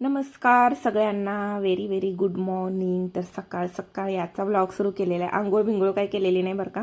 नमस्कार सगळ्यांना. Very very good morning तर सकाळ सकाळ याचा व्लॉग सुरू केलेला आहे. आंघोळ बिंगोळ काही केलेली नाही बरं का?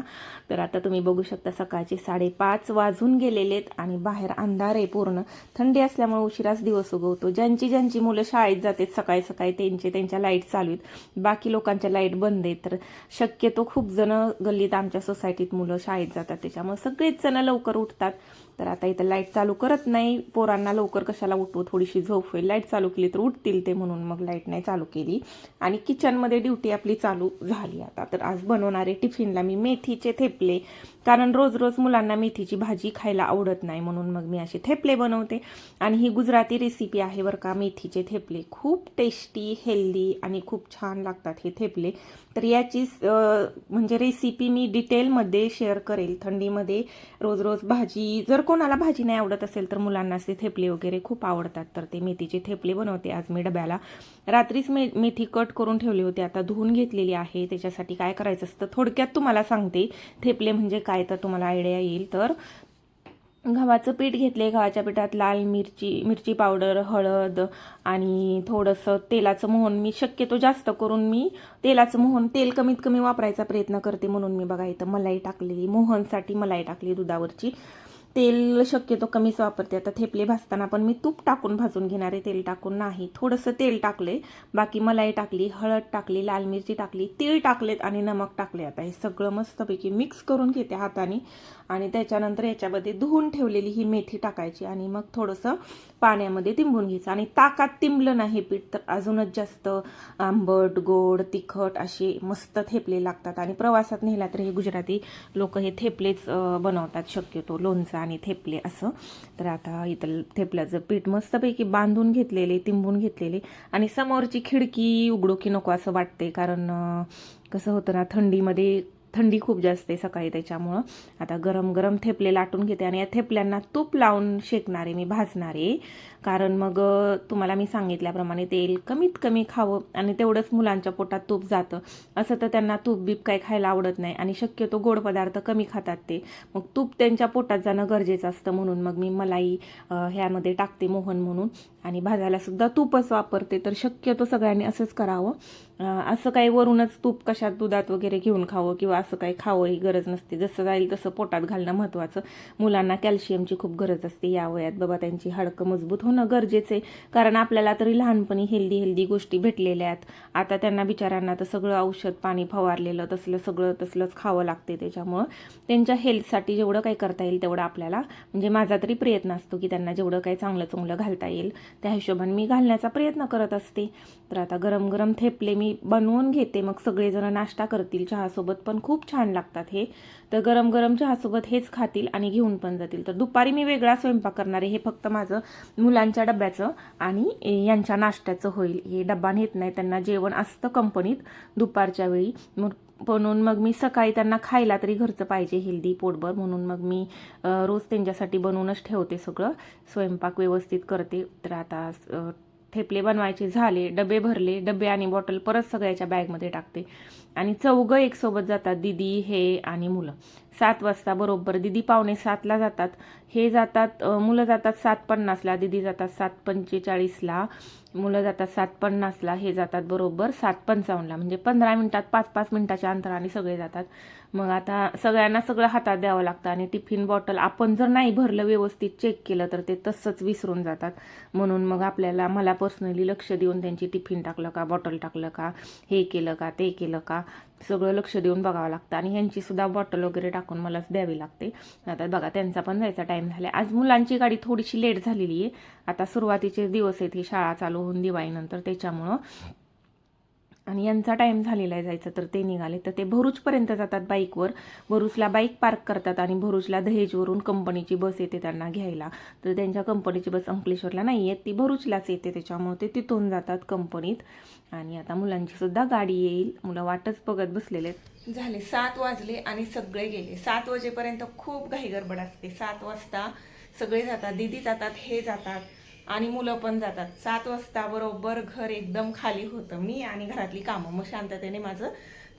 तर आता तुम्ही बघू शकता सकाळचे साडेपाच वाजून गेलेलेत आणि बाहेर अंधार आहे पूर्ण. थंडी असल्यामुळे उशिराच दिवस उगवतो. ज्यांची ज्यांची मुलं शाळेत जातात सकाळी सकाळी त्यांचे त्यांच्या लाइट चालू आहेत. बाकी लोकांच्या लाइट बंद आहेत. तर शक्यतो खूप जण गल्लीत आमच्या सोसायटीत मुलं शाळेत जातात. त्याच्यामुळे सगळेच जण लवकर उठतात. तर आता इथं लाइट चालू करत नाही. पोरांना लवकर कशाला उठवू? थोडीशी झोप होईल. लाइट चालू केली तर उठतील ते म्हणून मग लाइट नाही चालू केली. आणि किचनमध्ये ड्युटी आपली चालू झाली आता. तर आज बनवणारे टिफिनला मी मेथीचे थेपले. कारण रोज रोज मुलांना मेथीची भाजी खायला आवडत नाही म्हणून मग मी असे थेपले बनवते. आणि ही गुजराती रेसिपी आहे बरं का मेथीचे थेपले. खूप टेस्टी हेल्दी आणि खूप छान लागतात हे थेपले. तर याची म्हणजे रेसिपी मी डिटेलमध्ये शेअर करेल. थंडीमध्ये रोज रोज भाजी जर कोणाला भाजी नाही आवडत असेल तर मुलांना असे थेपले वगैरे खूप आवडतात. तर ते मेथीचे थेपले बनवते आज मी डब्याला. रात्रीच मे मेथी कट करून ठेवली होती. आता धुवून घेतलेली आहे. त्याच्यासाठी काय करायचं असतं थोडक्यात तुम्हाला सांगते. थेपले म्हणजे काय तर तुम्हाला आयडिया येईल. तर गव्हाचं पीठ घेतले गव्हाच्या पिठात लाल मिरची मिरची पावडर हळद आणि थोडंसं तेलाचं मोहन मी शक्यतो जास्त करून मी तेलाचं मोहन तेल कमीत कमी वापरायचा प्रयत्न करते म्हणून मी बघा इथं मलाई टाकलेली मोहनसाठी मलाई टाकली दुधावरची. तेल शक्यतो कमीच वापरते. आता थेपले भाजताना पण मी तूप टाकून भाजून घेणारे तेल टाकून नाही. थोडंसं तेल टाकले बाकी मलाई टाकली हळद टाकली लाल मिरची टाकली तीळ टाकलेत आणि नमक टाकले आता. हे सगळं मस्तपैकी मिक्स करून घेते हाताने आणि त्याच्यानंतर याच्यामध्ये धुवून ठेवलेली ही मेथी टाकायची आणि मग थोडंसं पाण्यामध्ये तिंबून घ्यायचं. आणि ताकात तिंबलं नाही पीठ तर अजूनच जास्त आंबट गोड तिखट असे मस्त थेपले लागतात. आणि प्रवासात नेला तर हे गुजराती लोक हे थेपलेच बनवतात शक्यतो लोणचं आणि थेपले असं. तर आता इथं थेपल्याचं पीठ मस्तपैकी बांधून घेतलेले तिंबून घेतलेले. आणि समोरची खिडकी उघडू की नको असं वाटते कारण कसं होतं ना थंडीमध्ये थंडी खूप जास्त आहे सकाळी त्याच्यामुळं. आता गरम गरम थेपले लाटून घेते आणि या थेपल्यांना तूप लावून शेकणारे मी भाजणारे. कारण मग तुम्हाला मी सांगितल्याप्रमाणे तेल कमीत कमी खावं आणि तेवढंच मुलांच्या पोटात तूप जातं. असं तर त्यांना तूप बीप काही खायला आवडत नाही आणि शक्यतो गोड पदार्थ कमी खातात ते. मग तूप त्यांच्या पोटात जाणं गरजेचं असतं म्हणून मग मी मलाई ह्यामध्ये टाकते मोहन म्हणून. आणि भाजायला सुद्धा तूपच वापरते तर शक्यतो सगळ्यांनी असंच करावं. असं काही वरूनच तूप कशात दुधात वगैरे घेऊन खावं किंवा असं काही खावं ही गरज नसते. जसं जाईल तसं पोटात घालणं महत्त्वाचं मुलांना कॅल्शियमची खूप गरज असते या वयात. बाबा त्यांची हाडकं मजबूत होणं गरजेचं आहे. कारण आपल्याला तरी लहानपणी हेल्दी हेल्दी गोष्टी भेटलेल्या आहेत. आता त्यांना बिचाऱ्यांना तर सगळं औषध पाणी फवारलेलं तसलं सगळं तसलंच खावं लागते. त्याच्यामुळं त्यांच्या हेल्थसाठी जेवढं काही करता येईल तेवढं आपल्याला म्हणजे माझा तरी प्रयत्न असतो की त्यांना जेवढं काही चांगलं चांगलं घालता येईल त्या हिशोबाने मी घालण्याचा प्रयत्न करत असते. तर आता गरम गरम थेपले मी बनवून घेते. मग सगळेजण नाश्ता करतील चहासोबत पण खूप खूप छान लागतात हे. तर गरम गरम चहासोबत हेच खातील आणि घेऊन पण जातील. तर दुपारी मी वेगळा स्वयंपाक करणार आहे. हे फक्त माझं मुलांच्या डब्याचं आणि यांच्या नाश्त्याचं होईल. हे डब्बा नेत नाही. त्यांना जेवण असतं कंपनीत दुपारच्या वेळी. मग म्हणून मग मी सकाळी त्यांना खायला तरी घरचं पाहिजे हेल्दी पोटभर. म्हणून मग मी रोज त्यांच्यासाठी बनवूनच ठेवते सगळं. स्वयंपाक व्यवस्थित करते. तर आता थेपले बनवायचे झाले डबे भरले डबे आणि बॉटल परत सगळ्याच्या बॅगमध्ये टाकते. आणि चौघं एकसोबत जातात दिदी हे आणि मुलं. सात वाजता बरोबर. दिदी पावणे सातला जातात. हे जातात मुलं जातात सात पन्नासला. दिदी जातात सात पंचेचाळीसला. मुलं जातात सात पन्नासला. हे जातात बरोबर सात पंचावन्नला. म्हणजे पंधरा मिनिटात पाच पाच मिनिटाच्या अंतराने सगळे जातात. मग आता सगळ्यांना सगळं हातात द्यावं लागतं आणि टिफिन बॉटल आपण जर नाही भरलं व्यवस्थित चेक केलं तर ते तसंच विसरून जातात. म्हणून मग आपल्याला मला पर्सनली लक्ष देऊन त्यांची टिफिन टाकलं का बॉटल टाकलं का हे केलं का ते केलं का सगळं लक्ष देऊन बघावं लागतं. आणि ह्यांची सुद्धा बॉटल वगैरे टाकून मलाच द्यावी लागते. आता बघा त्यांचा पण जायचा टाईम झाला आज मुलांची गाडी थोडीशी लेट झालेली आहे आता सुरुवातीचे दिवस आहेत ही शाळा चालू होऊन दिवाळीनंतर. त्याच्यामुळं आणि यांचा टाईम झालेला आहे जायचा तर ते निघाले. तर ते भरूचपर्यंत जातात बाईकवर. भरूचला बाईक पार्क करतात आणि भरूचला दहेजवरून कंपनीची बस येते त्यांना घ्यायला. तर त्यांच्या कंपनीची बस अंकलेश्वरला नाही येत. ती भरूचलाच येते. त्याच्यामुळे ते तिथून जातात कंपनीत. आणि आता मुलांची सुद्धा गाडी येईल. मुलं वाटच बघत बसलेले आहेत. झाले सात वाजले आणि सगळे गेले. सात वाजेपर्यंत खूप घाई गडबड असते. सात वाजता सगळे जातात दिदी जातात हे जातात. आणि मुलं पण जातात. सात वाजता बरोबर घर एकदम खाली होतं. मी आणि घरातली कामं. मग शांततेने माझं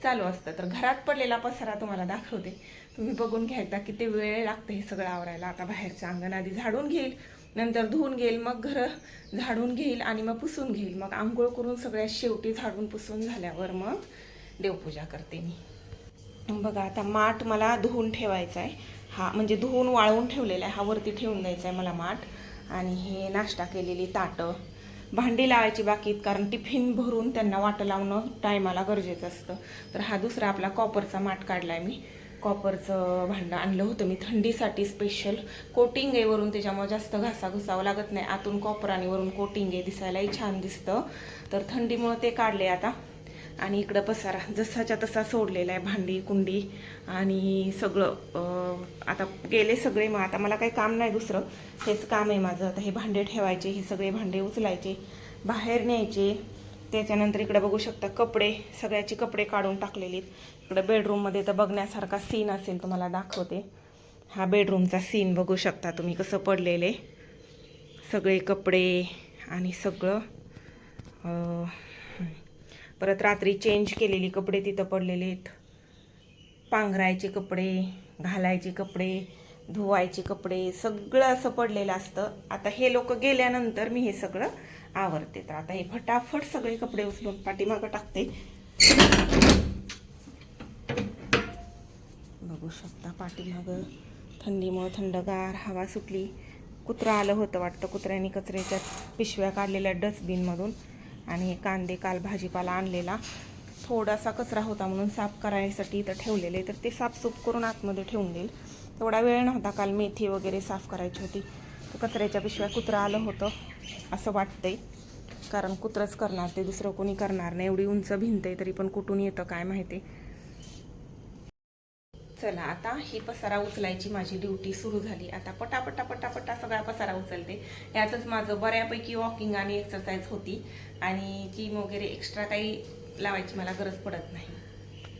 चालू असतं. तर घरात पडलेला पसारा तुम्हाला दाखवते. तुम्ही बघून घ्यायचा किती वेळ लागतं हे सगळं आवरायला. आता बाहेरचं अंगण आधी झाडून घेईल नंतर धुवून घेईल मग घर झाडून घेईल आणि मग पुसून घेईल. मग आंघोळ करून सगळ्या शेवटी झाडून पुसून झाल्यावर मग देवपूजा करते मी. बघा आता माठ मला धुवून ठेवायचा आहे. हा म्हणजे धुवून वाळवून ठेवलेला आहे. हा वरती ठेवून द्यायचा आहे मला माठ. आणि हे नाश्ता केलेली ताटं. भांडी लावायची बाकीत कारण टिफिन भरून त्यांना वाटं लावणं टायमाला गरजेचं असतं. तर हा दुसरा आपला कॉपरचा माठ काढला आहे मी. कॉपरचं भांडं आणलं होतं मी थंडीसाठी स्पेशल कोटिंग आहे वरून त्याच्यामुळे जास्त घासा घुसावं लागत नाही. आतून कॉपर आणि वरून कोटिंग आहे दिसायलाही छान दिसतं. तर थंडीमुळं ते काढले आता. आणि इकडं पसारा. जसाच्या तसा सोडलेला आहे भांडी कुंडी आणि सगळं. आता गेले सगळे मग आता मला काही काम नाही दुसरं. हेच काम आहे माझं. आता हे भांडे ठेवायचे हे सगळे भांडे उचलायचे बाहेर न्यायचे. त्याच्यानंतर इकडं बघू शकता कपडे सगळ्याचे कपडे काढून टाकलेले इकडं बेडरूममध्ये तर बघण्यासारखा सीन असेल तुम्हाला दाखवते. हा बेडरूमचा सीन बघू शकता तुम्ही कसं पडलेले. सगळे कपडे आणि सगळं. परत रात्री चेंज केलेली कपडे तिथं पडलेले आहेत पांघरायचे कपडे घालायचे कपडे धुवायचे कपडे सगळं असं पडलेलं असतं. आता हे लोक गेल्यानंतर मी हे सगळं आवरते. तर आता हे फटाफट सगळे कपडे उचलून पाठीमागं टाकते. बघू शकता पाठीमागं थंडीमुळं थंडगार हवा सुटली. कुत्रा आलं होतं वाटतं. कुत्र्याने कचऱ्याच्या पिशव्या काढलेल्या डस्टबिनमधून. आणि हे कांदे काल भाजीपाला आणलेला. थोडासा कचरा होता म्हणून साफ करायसाठी इथं ठेवलेले. तर ते साफसूफ करून आतमध्ये ठेवून देईल. तेवढा वेळ नव्हता काल मेथी वगैरे साफ करायची होती. तर कचऱ्याच्या पिशव्या कुत्रं आलं होतं असं वाटतंय. कारण कुत्रंच करणार ते दुसरं कोणी करणार नाही. एवढी उंच भिंत आहे तरी पण कुठून येतं काय माहिती. चला आता ही पसारा उचलायची माझी ड्युटी सुरू झाली. आता पटापटा पटापटा सगळा पसारा उचलते. यातच माझं बऱ्यापैकी वॉकिंग आणि एक्सरसाइज होती. आणि जिम वगैरे एक्स्ट्रा काही लावायची मला गरज पडत नाही.